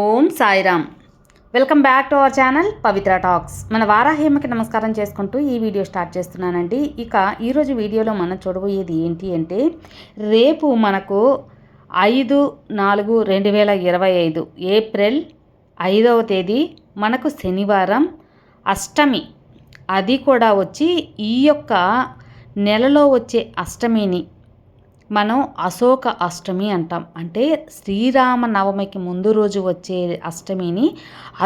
Om Sairam. Welcome back to our channel Pavitra talks. మన వారాహేమకి నమస్కారం చేసుకుంటూ ఈ వీడియో స్టార్ట్ చేస్తున్నానండి. ఇక ఈరోజు వీడియోలో మనం చూడబోయేది ఏంటి అంటే రేపు మనకు ఐదు నాలుగు రెండు వేల ఇరవై ఐదు ఏప్రిల్ ఐదవ తేదీ మనకు శనివారం అష్టమి. అది కూడా వచ్చి ఈ యొక్క నెలలో వచ్చే అష్టమిని మనం అశోక అష్టమి అంటాం. అంటే శ్రీరామ నవమికి ముందు రోజు వచ్చే అష్టమిని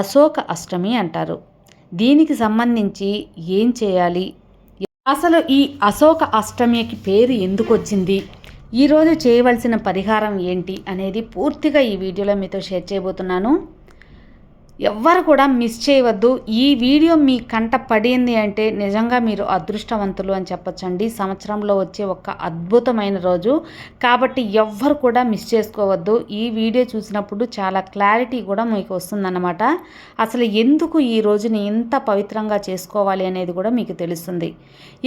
అశోక అష్టమి అంటారు. దీనికి సంబంధించి ఏం చేయాలి? అసలు ఈ అశోక అష్టమికి పేరు ఎందుకు వచ్చింది? ఈరోజు చేయవలసిన పరిహారం ఏంటి అనేది పూర్తిగా ఈ వీడియోలో మీతో షేర్ చేయబోతున్నాను. ఎవ్వరు కూడా మిస్ చేయవద్దు. ఈ వీడియో మీ కంట పడింది అంటే నిజంగా మీరు అదృష్టవంతులు అని చెప్పచ్చండి. సంవత్సరంలో వచ్చే ఒక అద్భుతమైన రోజు. కాబట్టి ఎవ్వరు కూడా మిస్ చేసుకోవద్దు. ఈ వీడియో చూసినప్పుడు చాలా క్లారిటీ కూడా మీకు వస్తుందన్నమాట. అసలు ఎందుకు ఈ రోజుని ఇంత పవిత్రంగా చేసుకోవాలి అనేది కూడా మీకు తెలుస్తుంది.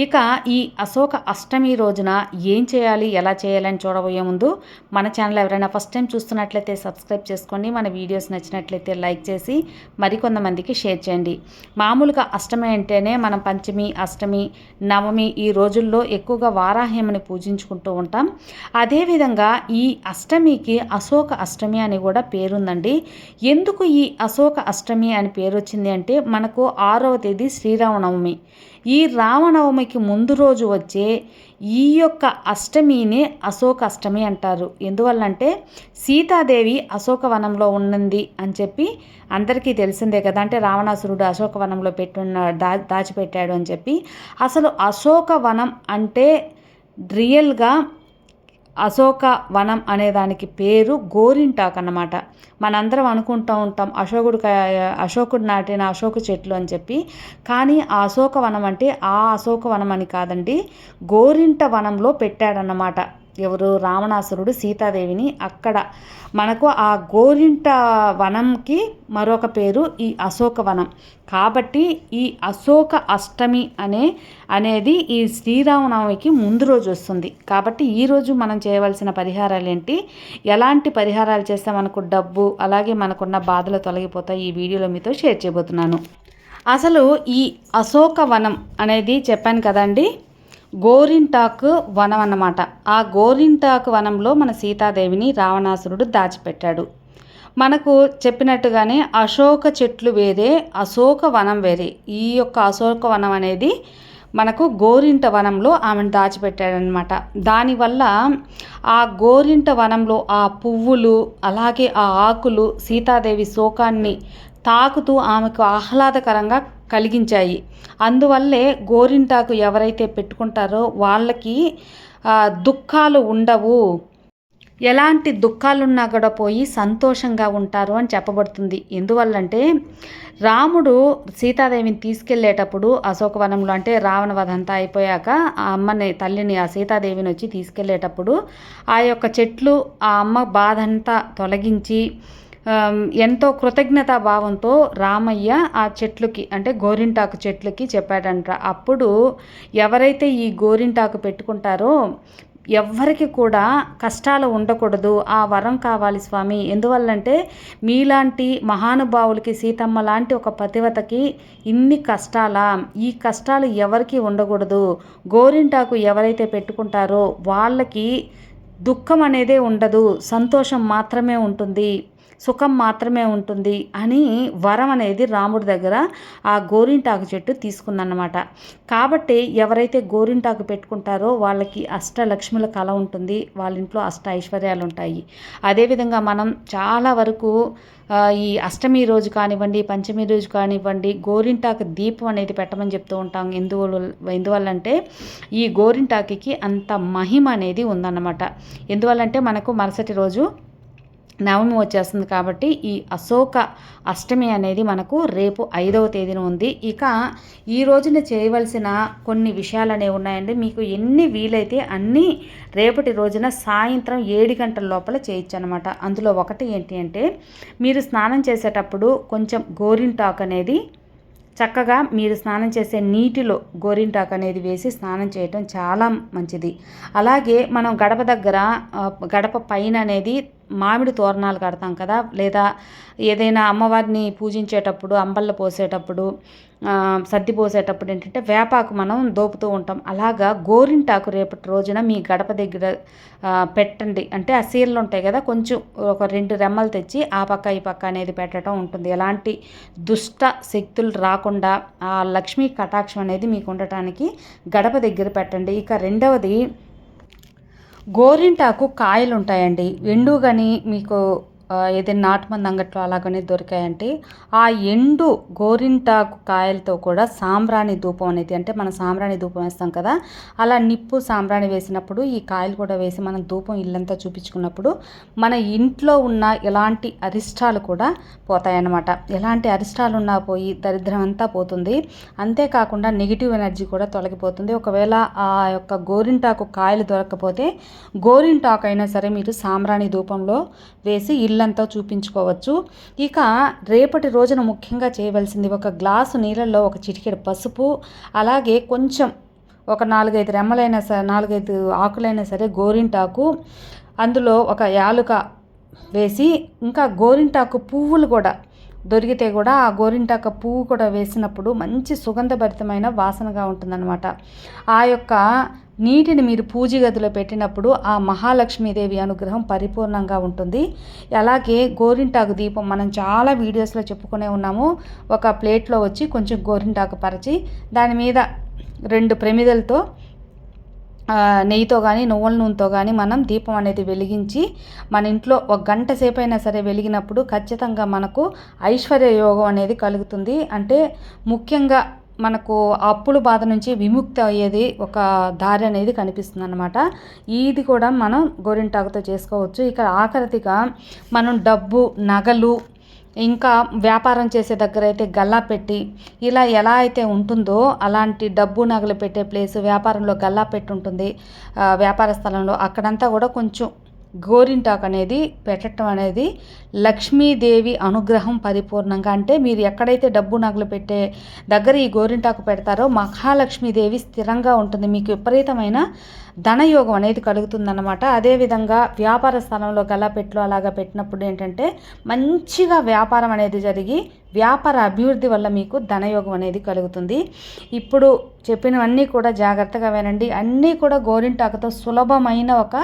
ఇక ఈ అశోక అష్టమి రోజున ఏం చేయాలి ఎలా చేయాలని చూడబోయే ముందు మన ఛానల్ ఎవరైనా ఫస్ట్ టైం చూస్తున్నట్లయితే సబ్స్క్రైబ్ చేసుకోండి. మన వీడియోస్ నచ్చినట్లయితే లైక్ చేసి మరికొంతమందికి షేర్ చేయండి. మామూలుగా అష్టమి అంటేనే మనం పంచమి అష్టమి నవమి ఈ రోజుల్లో ఎక్కువగా వారాహ్యమని పూజించుకుంటూ ఉంటాం. అదేవిధంగా ఈ అష్టమికి అశోక అష్టమి అని కూడా పేరుందండి. ఎందుకు ఈ అశోక అష్టమి అని పేరు వచ్చింది అంటే మనకు ఆరవ తేదీ శ్రీరామనవమి. ఈ రామనవమికి ముందు రోజు వచ్చే ఈ యొక్క అష్టమినే అశోక అష్టమి అంటారు. ఎందువల్లంటే సీతాదేవి అశోకవనంలో ఉన్నది అని చెప్పి అందరికీ తెలిసిందే కదా. అంటే రావణాసురుడు అశోకవనంలో పెట్టున్న దా దాచిపెట్టాడు అని చెప్పి. అసలు అశోకవనం అంటే రియల్గా అశోక వనం అనే దానికి పేరు గోరింటాక్ అన్నమాట. మనందరం అనుకుంటూ ఉంటాం అశోకుడు అశోకుడు నాటిన అశోక చెట్లు అని చెప్పి. కానీ ఆ అశోక వనం అంటే ఆ అశోక వనం అని కాదండి గోరింట వనంలో పెట్టాడన్నమాట. ఎవరు రావణాసురుడు సీతాదేవిని అక్కడ మనకు ఆ గోరింట వనంకి మరొక పేరు ఈ అశోక వనం. కాబట్టి ఈ అశోక అష్టమి అనే అనేది ఈ శ్రీరామనవమికి ముందు రోజు వస్తుంది. కాబట్టి ఈరోజు మనం చేయవలసిన పరిహారాలు ఏంటి ఎలాంటి పరిహారాలు చేస్తే మనకు డబ్బు అలాగే మనకున్న బాధలు తొలగిపోతాయి ఈ వీడియోలో మీతో షేర్ చేయబోతున్నాను. అసలు ఈ అశోక వనం అనేది చెప్పాను కదండి? గోరింటాకు వనం అన్నమాట. ఆ గోరింటాకు వనంలో మన సీతాదేవిని రావణాసురుడు దాచిపెట్టాడు. మనకు చెప్పినట్టుగానే అశోక చెట్లు వేరే అశోక వనం వేరే. ఈ యొక్క అశోక వనం అనేది మనకు గోరింట వనంలో ఆమెను దాచిపెట్టాడనమాట దానివల్ల ఆ గోరింట వనంలో ఆ పువ్వులు అలాగే ఆ ఆకులు సీతాదేవి శోకాన్ని తాకుతూ ఆమెకు ఆహ్లాదకరంగా కలిగించాయి. అందువల్లే గోరింటాకు ఎవరైతే పెట్టుకుంటారో వాళ్ళకి దుఃఖాలు ఉండవు. ఎలాంటి దుఃఖాలున్నా కూడా పోయి సంతోషంగా ఉంటారు అని చెప్పబడుతుంది. ఎందువల్లంటే రాముడు సీతాదేవిని తీసుకెళ్ళేటప్పుడు అశోకవనంలో అంటే రావణ వధంతా అయిపోయాక ఆ అమ్మని తల్లిని ఆ సీతాదేవిని వచ్చి తీసుకెళ్ళేటప్పుడు ఆ యొక్క చెట్లు ఆ అమ్మ బాధంతా తొలగించి ఎంతో కృతజ్ఞతా భావంతో రామయ్య ఆ చెట్లుకి అంటే గోరింటాకు చెట్లకి చెప్పాడంట. అప్పుడు ఎవరైతే ఈ గోరింటాకు పెట్టుకుంటారో ఎవ్వరికి కూడా కష్టాలు ఉండకూడదు. ఆ వరం కావాలి స్వామి. ఎందువల్లంటే మీలాంటి మహానుభావులకి సీతమ్మ లాంటి ఒక పతివతకి ఇన్ని కష్టాలా? ఈ కష్టాలు ఎవరికి ఉండకూడదు. గోరింటాకు ఎవరైతే పెట్టుకుంటారో వాళ్ళకి దుఃఖం అనేదే ఉండదు. సంతోషం మాత్రమే ఉంటుంది. సుఖం మాత్రమే ఉంటుంది అని వరం అనేది రాముడి దగ్గర ఆ గోరింటాకు చెట్టు తీసుకుందన్నమాట. కాబట్టి ఎవరైతే గోరింటాకు పెట్టుకుంటారో వాళ్ళకి అష్టలక్ష్ముల కళ ఉంటుంది. వాళ్ళ ఇంట్లో అష్ట ఐశ్వర్యాలు ఉంటాయి. అదేవిధంగా మనం చాలా వరకు ఈ అష్టమి రోజు కానివ్వండి పంచమి రోజు కానివ్వండి గోరింటాకు దీపం అనేది పెట్టమని చెప్తూ ఉంటాం. ఎందువల్ల ఎందువల్లంటే ఈ గోరింటాకి అంత మహిమ అనేది ఉందన్నమాట. ఎందువల్లంటే మనకు మరుసటి రోజు నవమి వచ్చేస్తుంది కాబట్టి ఈ అశోక అష్టమి అనేది మనకు రేపు ఐదవ తేదీన ఉంది. ఇక ఈ రోజున చేయవలసిన కొన్ని విషయాలు అనేవి ఉన్నాయండి. మీకు ఎన్ని వీలైతే అన్నీ రేపటి రోజున సాయంత్రం ఏడు గంటల లోపల చేయొచ్చు అనమాట అందులో ఒకటి ఏంటి అంటే మీరు స్నానం చేసేటప్పుడు కొంచెం గోరింటాక్ అనేది చక్కగా మీరు స్నానం చేసే నీటిలో గోరింటాకు అనేది వేసి స్నానం చేయటం చాలా మంచిది. అలాగే మనం గడప దగ్గర గడప పైన అనేది మామిడి తోరణాలు కడతాం కదా లేదా ఏదైనా అమ్మవారిని పూజించేటప్పుడు అంబళ్ళు పోసేటప్పుడు సర్ది పోసేటప్పుడు ఏంటంటే వేపాకు మనం దోపుతూ ఉంటాం. అలాగా గోరింటాకు రేపటి రోజున మీ గడప దగ్గర పెట్టండి. అంటే ఆ సీరలు ఉంటాయి కదా కొంచెం ఒక రెండు రెమ్మలు తెచ్చి ఆ పక్క ఈ పక్క అనేది పెట్టడం ఉంటుంది. ఎలాంటి దుష్ట శక్తులు రాకుండా ఆ లక్ష్మీ కటాక్షం అనేది మీకు ఉండటానికి గడప దగ్గర పెట్టండి. ఇక రెండవది గోరింటాకు కాయలు ఉంటాయండి ఎండు కానీ మీకు ఏదైనా నాటుమంది అంగట్లో అలాగనే దొరికాయంటే ఆ ఎండు గోరింటాకు కాయలతో కూడా సాంబ్రాణి ధూపం అనేది అంటే మనం సాంబ్రాణి ధూపం వేస్తాం కదా అలా నిప్పు సాంబ్రాణి వేసినప్పుడు ఈ కాయలు కూడా వేసి మనం ధూపం ఇల్లంతా చూపించుకున్నప్పుడు మన ఇంట్లో ఉన్న ఎలాంటి అరిష్టాలు కూడా పోతాయన్నమాట. ఎలాంటి అరిష్టాలు ఉన్నా పోయి దరిద్రం అంతా పోతుంది. అంతేకాకుండా నెగిటివ్ ఎనర్జీ కూడా తొలగిపోతుంది. ఒకవేళ ఆ యొక్క గోరింటాకు కాయలు దొరకకపోతే గోరింటాకు అయినా సరే మీరు సాంబ్రాణి ధూపంలో వేసి ఇల్లు ఇల్లంతా చూపించుకోవచ్చు. ఇక రేపటి రోజున ముఖ్యంగా చేయవలసింది ఒక గ్లాసు నీళ్ళల్లో ఒక చిటికెడు పసుపు అలాగే కొంచెం ఒక నాలుగైదు రెమ్మలైనా సరే నాలుగైదు ఆకులైనా సరే గోరింటాకు అందులో ఒక యాలుక వేసి ఇంకా గోరింటాకు పువ్వులు కూడా దొరికితే కూడా ఆ గోరింటాక పువ్వు కూడా వేసినప్పుడు మంచి సుగంధభరితమైన వాసనగా ఉంటుందన్నమాట. ఆ యొక్క నీటిని మీరు పూజ గదిలో పెట్టినప్పుడు ఆ మహాలక్ష్మీదేవి అనుగ్రహం పరిపూర్ణంగా ఉంటుంది. అలాగే గోరింటాకు దీపం మనం చాలా వీడియోస్లో చెప్పుకునే ఉన్నాము. ఒక ప్లేట్లో వచ్చి కొంచెం గోరింటాకు పరిచి దాని మీద రెండు ప్రమిదలతో నెయ్యితో కానీ నువ్వుల నూనెతో కానీ మనం దీపం అనేది వెలిగించి మన ఇంట్లో ఒక గంట సేపు అయినా సరే వెలిగినప్పుడు ఖచ్చితంగా మనకు ఐశ్వర్య యోగం అనేది కలుగుతుంది. అంటే ముఖ్యంగా మనకు అప్పుల బాధ నుంచి విముక్తి అయ్యేది ఒక దారి అనేది కనిపిస్తుంది అనమాట ఇది కూడా మనం గోరింటాకుతో చేసుకోవచ్చు. ఇక్కడ ఆఖరితిగా మనం డబ్బు నగలు ఇంకా వ్యాపారం చేసే దగ్గర అయితే గల్లా పెట్టి ఇలా ఎలా అయితే ఉంటుందో అలాంటి డబ్బు నగలు పెట్టే ప్లేస్ వ్యాపారంలో గల్లా పెట్టి ఉంటుంది వ్యాపార స్థలంలో. అక్కడంతా కూడా కొంచెం గోరింటాకు అనేది పెట్టడం అనేది లక్ష్మీదేవి అనుగ్రహం పరిపూర్ణంగా అంటే మీరు ఎక్కడైతే డబ్బు నగలు పెట్టే దగ్గర ఈ గోరింటాకు పెడతారో మహాలక్ష్మీదేవి స్థిరంగా ఉంటుంది. మీకు విపరీతమైన ధనయోగం అనేది కలుగుతుందన్నమాట. అదేవిధంగా వ్యాపార స్థలంలో గల్లాపెట్లు అలాగా పెట్టినప్పుడు ఏంటంటే మంచిగా వ్యాపారం అనేది జరిగి వ్యాపార అభివృద్ధి వల్ల మీకు ధనయోగం అనేది కలుగుతుంది. ఇప్పుడు చెప్పినవన్నీ కూడా జాగ్రత్తగా వినండి. అన్నీ కూడా గోరింటాకుతో సులభమైన ఒక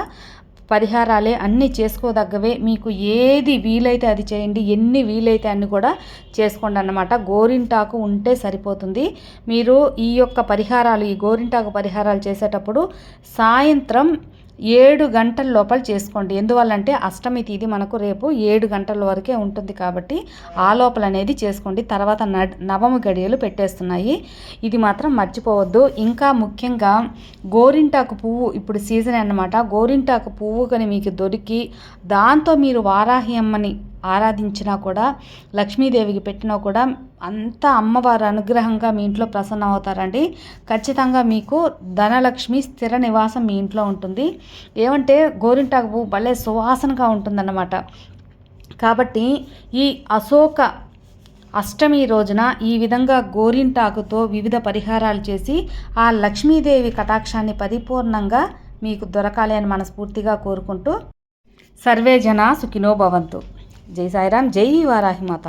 పరిహారాలే అన్నీ చేసుకోదగ్గవే. మీకు ఏది వీలైతే అది చేయండి. ఎన్ని వీలైతే అన్ని కూడా చేసుకోండి అన్నమాట. గోరింటాకు ఉంటే సరిపోతుంది. మీరు ఈ యొక్క పరిహారాలు ఈ గోరింటాకు పరిహారాలు చేసేటప్పుడు సాయంత్రం ఏడు గంటల లోపల చేసుకోండి. ఎందువల్లంటే అష్టమి తేదీ మనకు రేపు ఏడు గంటల వరకే ఉంటుంది కాబట్టి ఆ లోపల అనేది చేసుకోండి. తర్వాత న నవమి గడియలు పెట్టేస్తున్నాయి. ఇది మాత్రం మర్చిపోవద్దు. ఇంకా ముఖ్యంగా గోరింటాకు పువ్వు ఇప్పుడు సీజన్ అన్నమాట. గోరింటాకు పువ్వు కానీ మీకు దొరికి దాంతో మీరు వారాహి అమ్మని ఆరాధించినా కూడా లక్ష్మీదేవికి పెట్టినా కూడా అంతా అమ్మవారి అనుగ్రహంగా మీ ఇంట్లో ప్రసన్నం అవుతారండి ఖచ్చితంగా మీకు ధనలక్ష్మి స్థిర నివాసం మీ ఇంట్లో ఉంటుంది. ఏమంటే గోరింటాకు పువ్వు భలే సువాసనగా ఉంటుందన్నమాట. కాబట్టి ఈ అశోక అష్టమి రోజున ఈ విధంగా గోరింటాకుతో వివిధ పరిహారాలు చేసి ఆ లక్ష్మీదేవి కటాక్షాన్ని పరిపూర్ణంగా మీకు దొరకాలి అని మనస్ఫూర్తిగా కోరుకుంటూ సర్వే జన సుఖినో భవంతు. జై సాయిరాం జై వారాహి మాత